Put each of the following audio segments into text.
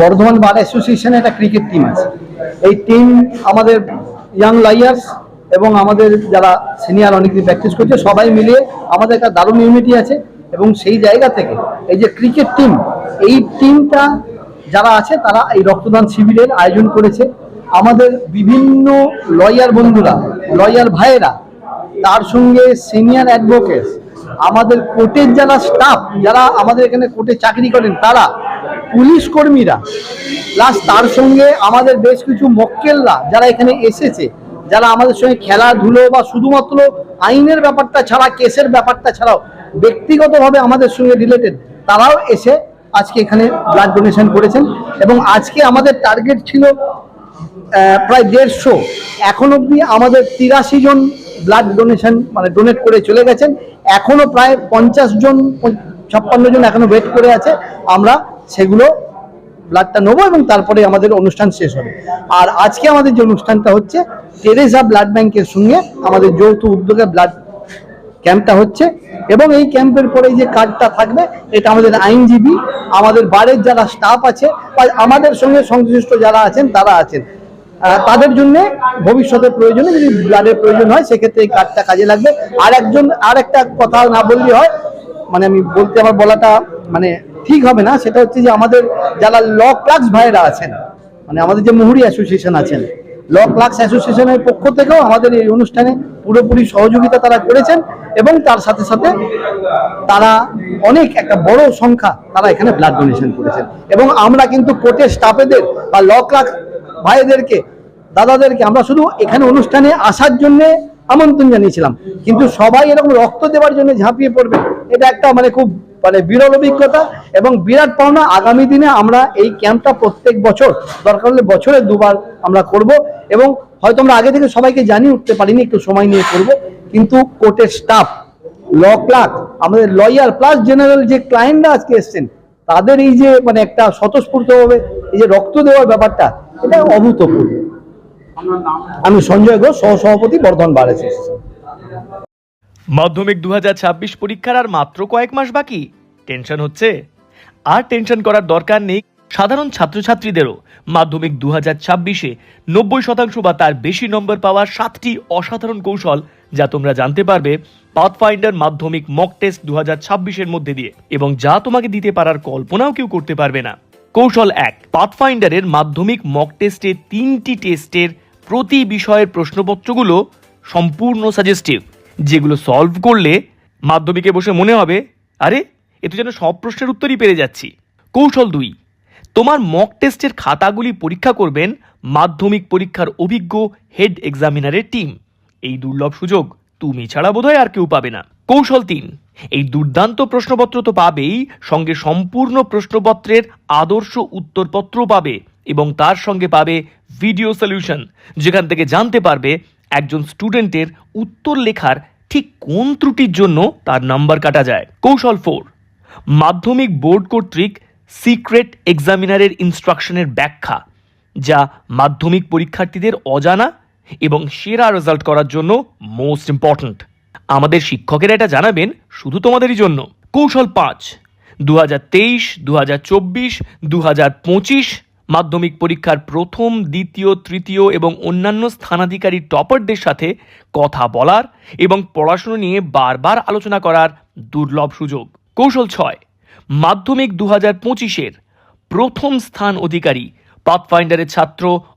বর্ধমান বার অ্যাসোসিয়েশনে একটা cricket team আছে। এই টিম আমাদের ইয়াং লাইয়ার্স এবং আমাদের যারা সিনিয়র অনেক অনেকদিন প্র্যাকটিস করছে, সবাই মিলিয়ে আমাদের একটা দারুণ ইউনিটি আছে এবং সেই জায়গা থেকে এই যে ক্রিকেট টিম এই টিমটা যারা আছে, তারা এই রক্তদান শিবিরের আয়োজন করেছে। আমাদের বিভিন্ন লয়ার বন্ধুরা লয়ার ভাইয়েরা, তার সঙ্গে সিনিয়র অ্যাডভোকেট আমাদের কোর্টের যারা স্টাফ যারা আমাদের এখানে কোর্টে চাকরি করেন, তারা পুলিশ কর্মীরা প্লাস তার সঙ্গে আমাদের বেশ কিছু মক্কেলরা যারা এখানে এসেছে, যারা আমাদের সঙ্গে খেলাধুলো বা শুধুমাত্র আইনের ব্যাপারটা ছাড়া, কেসের ব্যাপারটা ছাড়াও ব্যক্তিগতভাবে আমাদের সঙ্গে রিলেটেড তারাও এসে আজকে এখানে ব্লাড ডোনেশন করেছেন এবং আজকে আমাদের টার্গেট ছিল প্রায় দেড়শো। এখন অবধি আমাদের তিরাশি জন ব্লাড ডোনেশন মানে ডোনেট করে চলে গেছেন। এখনও প্রায় পঞ্চাশ জন, ছাপ্পান্ন জন এখনও ওয়েট করে আছে। আমরা সেগুলো ব্লাডটা নেব এবং তারপরে আমাদের অনুষ্ঠান শেষ হবে। আর আজকে আমাদের যে অনুষ্ঠানটা হচ্ছে টেরেসা ব্লাড ব্যাংকের সঙ্গে আমাদের যৌথ উদ্যোগে ব্লাড ক্যাম্পটা হচ্ছে এবং এই ক্যাম্পের পরে যে কার্ডটা থাকবে, এটা আমাদের আইনজীবী, আমাদের বারের যারা স্টাফ আছে, বা আমাদের সঙ্গে সংশ্লিষ্ট যারা আছেন, তারা আছেন। তাদের জন্য ভবিষ্যতে প্রয়োজনে যদি ব্লাডের প্রয়োজন হয়, সেক্ষেত্রে এই কার্ডটা কাজে লাগবে। আর একজন, আর একটা কথা না বললে হয় মানে আমি বলতে আমার বলাটা মানে ঠিক হবে না, সেটা হচ্ছে যে আমাদের যারা ল ক্লার্কস ভাইয়েরা আছেন মানে আমাদের যে মুহুরি অ্যাসোসিয়েশন আছেন, ল ক্লার্কস অ্যাসোসিয়েশনের পক্ষ থেকেও আমাদের এই অনুষ্ঠানে পুরোপুরি সহযোগিতা তারা করেছেন এবং তার সাথে সাথে তারা অনেক একটা বড় সংখ্যা তারা এখানে ব্লাড ডোনেশন করেছেন। এবং আমরা কিন্তু কোর্টের স্টাফেদের বা ল ক্লার্ক ভাইদেরকে দাদাদেরকে আমরা শুধু এখানে অনুষ্ঠানে আসার জন্য আমন্ত্রণ জানিয়েছিলাম। কিন্তু সবাই এরকম রক্ত দেওয়ার জন্য ঝাঁপিয়ে পড়বে, এটা একটা মানে খুব মানে বিরল অভিজ্ঞতা এবং বিরাট পাওনা আগামী দিনে আমরা এই ক্যাম্পটা প্রত্যেক বছর, দরকার হলে বছরে দুবার আমরা করব এবং হয়তো আমরা আগে থেকে সবাইকে জানিয়ে উঠতে পারিনি, একটু সময় নিয়ে করব। কিন্তু কোর্টের স্টাফ ল ক্লার্ক আমাদের লয়ার প্লাস জেনারেল যে ক্লায়েন্টরা আজকে এসছেন, তাদের এই যে মানে একটা স্বতঃস্ফূর্তভাবে এই যে রক্ত দেওয়ার ব্যাপারটা, এটা অভূতপূর্ব। আমি সঞ্জয় ঘোষ, সহসভাপতি বর্ধমান বার মাধ্যমিক দু পরীক্ষার আর মাত্র কয়েক মাস বাকি। টেনশন হচ্ছে? আর টেনশন করার দরকার নেই সাধারণ ছাত্রছাত্রীদেরও। মাধ্যমিক দু হাজার ছাব্বিশে নব্বই শতাংশ বা তার বেশি নম্বর পাওয়ার সাতটি অসাধারণ কৌশল যা তোমরা জানতে পারবে পাথফাইন্ডার মাধ্যমিক মক টেস্ট দু হাজার ছাব্বিশের মধ্যে দিয়ে। এবং যা তোমাকে দিতে পারার কল্পনাও কেউ করতে পারবে না। কৌশল এক, পাথফাইন্ডারের মাধ্যমিক মক টেস্টে তিনটি টেস্টের প্রতি বিষয়ের প্রশ্নপত্রগুলো সম্পূর্ণ সাজেস্টিভ যেগুলো সলভ করলে মাধ্যমিকে বসে মনে হবে, আরে, এ তো যেন সব প্রশ্নের উত্তরই পেরে যাচ্ছি। কৌশল দুই, তোমার মক টেস্টের খাতাগুলি পরীক্ষা করবেন মাধ্যমিক পরীক্ষার অভিজ্ঞ হেড এক্সামিনারের টিম এই দুর্লভ সুযোগ তুমি ছাড়া বোধহয় আর কেউ পাবে না। কৌশল তিন এই দুর্দান্ত প্রশ্নপত্র তো পাবেই, সঙ্গে সম্পূর্ণ প্রশ্নপত্রের আদর্শ উত্তরপত্র পাবে এবং তার সঙ্গে পাবে ভিডিও সলিউশন যেখান থেকে জানতে পারবে একজন স্টুডেন্টের উত্তর লেখার ঠিক কোন ত্রুটির জন্য তার নাম্বার কাটা যায়। কৌশল ফোর মাধ্যমিক বোর্ড কর্তৃক সিক্রেট এক্সামিনারের ইনস্ট্রাকশনের ব্যাখ্যা, যা মাধ্যমিক পরীক্ষার্থীদের অজানা এবং সেরা রেজাল্ট করার জন্য মোস্ট ইম্পর্ট্যান্ট আমাদের শিক্ষকেরা এটা জানাবেন শুধু তোমাদেরই জন্য। কৌশল পাঁচ দু হাজার তেইশ দু হাজার চব্বিশ দু হাজার পঁচিশ মাধ্যমিক পরীক্ষার প্রথম, দ্বিতীয়, তৃতীয় এবং অন্যান্য স্থানাধিকারী টপারদের সাথে কথা বলার এবং পড়াশুনো নিয়ে বারবার আলোচনা করার দুর্লভ সুযোগ। কৌশল ছয়, মাধ্যমিক দু হাজার পঁচিশের প্রথম স্থান অধিকারী, পাথফাইন্ডারের ছাত্র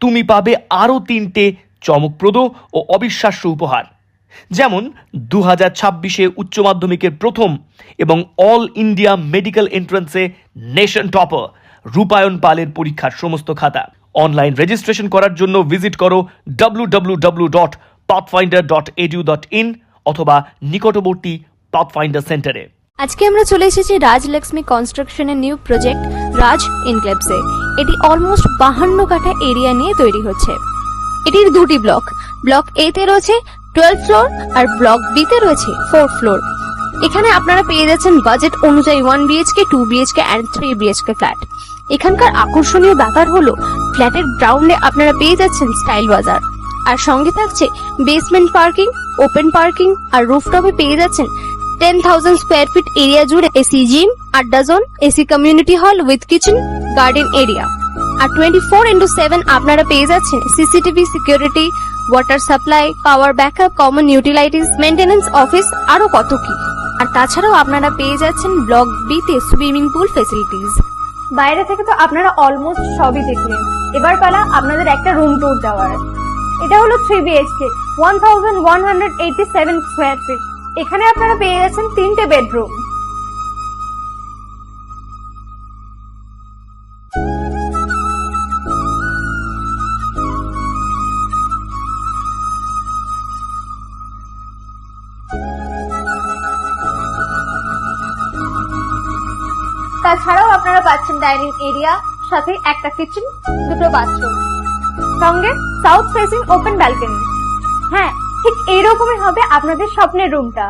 তুমি পাবে আরও তিনটে চমকপ্রদ ও অবিশ্বাস্য উপহার। যেমন দু হাজার ছাব্বিশে উচ্চ মাধ্যমিকের প্রথম এবং অল ইন্ডিয়া মেডিকেল এন্ট্রান্সে নেশন টপার রূপায়ণ পালের পরীক্ষার সমস্ত খাতা। অনলাইন রেজিস্ট্রেশন করার জন্য ভিজিট করো W W W dot Pathfinder dot edu dot in অথবা নিকটবর্তী পাথফাইন্ডার সেন্টারে আজকে আমরা চলে এসেছি রাজ লক্ষ্মী কনস্ট্রাকশনের নিউ প্রজেক্ট রাজ ইনক্লেভসে এটি অলমোস্ট বাহান্ন কাঠা এরিয়া নিয়ে তৈরি হচ্ছে। এটির দুটি ব্লক ব্লক এ তে রয়েছে টুয়েলভ ফ্লোর আর ব্লক বি তে রয়েছে ফোর ফ্লোর এখানে আপনারা পেয়ে যাচ্ছেন বাজেট অনুযায়ী one BHK two BHK and three BHK flat এখানকার আকর্ষণীয় ব্যাপার হলো ফ্ল্যাটের গ্রাউন্ডে আপনারা পেয়ে যাচ্ছেন স্টাইল বাজার। আর সঙ্গে থাকছে বেসমেন্ট পার্কিং ওপেন পার্কিং আর রুফটপে পেয়ে যাচ্ছেন ten thousand square feet area জুড়ে এসি জিম আড্ডা zone AC community hall with kitchen, garden area. R twenty four into seven আপনারা পেয়ে যাচ্ছেন CCTV, security, water supply, power backup, common utilities maintenance office, আরও কত কি। আর তাছাড়াও আপনারা পেয়ে যাচ্ছেন ব্লক বিতে সুইমিং পুল ফেসিলিটিস। বাইরে থেকে তো আপনারা অলমোস্ট সবই দেখলেন। এবার পালা আপনাদের একটা রুম ট্যুর দেওয়ার। এটা হলো three BHK one thousand one hundred eighty seven square feet এখানে আপনারা পেয়ে যাচ্ছেন তিনটে বেডরুম। তাছাড়াও আপনারা পাচ্ছেন ডাইনিং এরিয়া, সাথে একটা কিচেন দুটো বাথরুম সঙ্গে সাউথ ফেসিং ওপেন ব্যালকনি হ্যাঁ ঠিক এরকমই হবে আপনাদের স্বপ্নের রুমটা